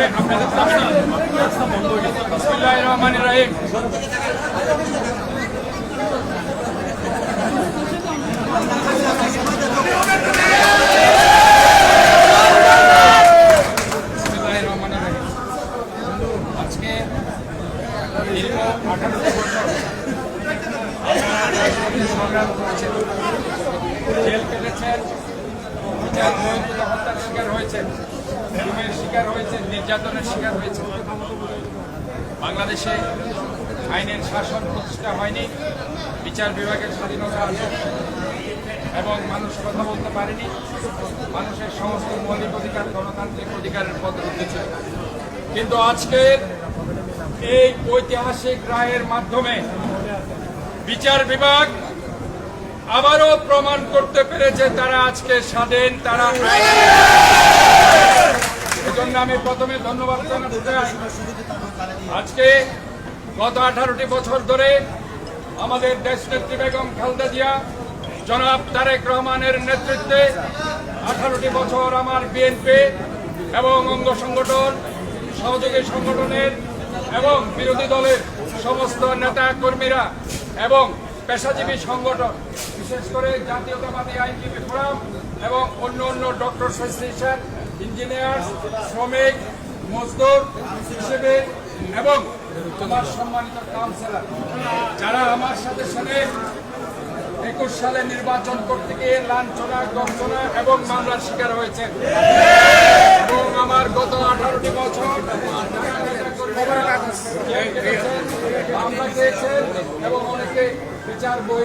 করে আপনাদের রাস্তা বন্ধ হয়ে গেছে। বিসমিল্লাহ রহমান রাহিম। আজকে দীর্ঘ আঠারো বছর সংগ্রাম করেছেন। জেল কেটেছেন বিচার হয়েছে শিকার হয়েছেন নির্যাতনের শিকার হয়েছেন বাংলাদেশে আইনের শাসন প্রতিষ্ঠা হয়নি, বিচার বিভাগের স্বাধীনতা আছে এবং মানুষ কথা বলতে পারেনি। মানুষের সমস্ত মৌলিক অধিকার, গণতান্ত্রিক অধিকারের পদ্ধতি ছিল কিন্তু আজকের এই ঐতিহাসিক রায়ের মাধ্যমে বিচার বিভাগ আবারও প্রমাণ করতে পেরেছে, তারা আজকে স্বাধীন, তারা এজন্য আমি প্রথমে ধন্যবাদ জানাতে চাই। আজকে গত আঠারোটি বছর ধরে আমাদের দেশনেত্রী বেগম খালেদা জিয়া, জনাব তারেক রহমানের নেতৃত্বে আঠারোটি বছর আমার বিএনপি এবং অঙ্গ সংগঠন, সহযোগী সংগঠনের এবং বিরোধী দলের সমস্ত নেতা কর্মীরা এবং পেশাজীবী সংগঠন, বিশেষ করে জাতীয়তাবাদী আইনজীবী ফোরাম এবং অন্য অন্য ডক্টর অ্যাসোসিয়েশন ইঞ্জিনিয়ার, শ্রমিক, মজদুর হিসেবে এবং আমার সম্মানিত কাউন্সিলর, যারা আমার সাথে সাথে একুশ সালে নির্বাচন করতে গিয়ে লাঞ্ছনা গঞ্চনা এবং মামলার শিকার হয়েছেন। এবং আমার গত আঠারোটি বছর মামলা পেয়েছেন এবং অনেকে বিচার বই